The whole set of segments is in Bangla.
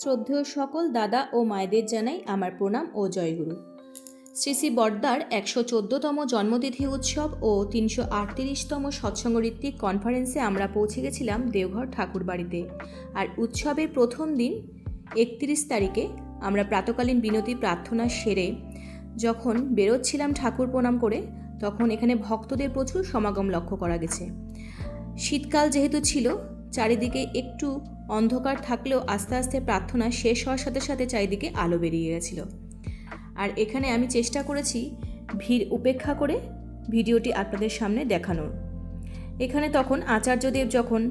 শ্রদ্ধেয় সকল দাদা ও মায়েদের জানাই আমার প্রণাম ও জয়গুরু। শ্রী শ্রী বর্দার একশো চোদ্দতম জন্মতিথি উৎসব ও তিনশো আটত্রিশতম সৎসঙ্গ ঋত্বিক কনফারেন্সে আমরা পৌঁছে গেছিলাম দেওঘর ঠাকুর বাড়িতে আর উৎসবের প্রথম দিন, একত্রিশ তারিখে, আমরা প্রাতকালীন বিনতি প্রার্থনা সেরে যখন বেরোচ্ছিলাম ঠাকুর প্রণাম করে, তখন এখানে ভক্তদের প্রচুর সমাগম লক্ষ্য করা গেছে। শীতকাল যেহেতু ছিল, চারিদিকে একটু অন্ধকার থাকলেও আস্তে আস্তে প্রার্থনা শেষ হওয়ার সাথে সাথে চারিদিকে আলো বেরিয়ে গেছিল। আর এখানে আমি চেষ্টা করেছি ভিড় উপেক্ষা করে ভিডিওটি আপনাদের সামনে দেখানোর। এখানে তখন আচার্যদেব যখন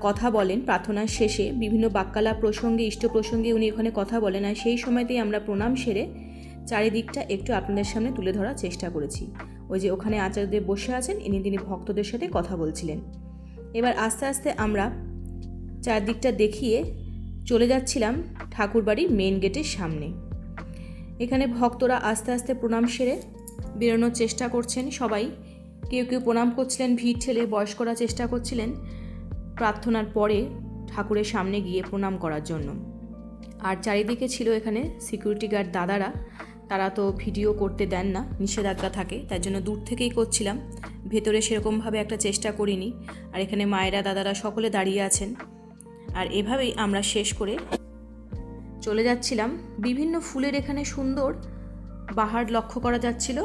কথা বলেন প্রার্থনার শেষে, বিভিন্ন বাক্যালা প্রসঙ্গে, ইষ্ট প্রসঙ্গে উনি ওখানে কথা বলেন আর সেই সময়তেই আমরা প্রণাম সেরে চারিদিকটা একটু আপনাদের সামনে তুলে ধরার চেষ্টা করেছি। ওই যে ওখানে আচার্যদেব বসে আছেন, ইনি তিনি ভক্তদের সাথে কথা বলছিলেন। এবার আস্তে আস্তে আমরা চারদিকটা দেখিয়ে চলে যাচ্ছিলাম ঠাকুরবাড়ির মেন গেটের সামনে। এখানে ভক্তরা আস্তে আস্তে প্রণাম সেরে বেরোনোর চেষ্টা করছেন সবাই। কেউ কেউ প্রণাম করছিলেন, ভিড় ঠেলে বয়স্করা চেষ্টা করছিলেন প্রার্থনার পরে ঠাকুরের সামনে গিয়ে প্রণাম করার জন্য। আর চারিদিকে ছিল এখানে সিকিউরিটি গার্ড দাদারা। তারা তো ভিডিও করতে দেন না, নিষেধাজ্ঞা থাকে, তার জন্য দূর থেকেই করছিলাম। ভেতরে সেরকমভাবে একটা চেষ্টা করিনি। আর এখানে মায়েরা, দাদারা সকলে দাঁড়িয়ে আছেন। আর এভাবেই আমরা শেষ করে চলে যাচ্ছিলাম। বিভিন্ন ফুলের এখানে সুন্দর বাহার লক্ষ্য করা যাচ্ছিল।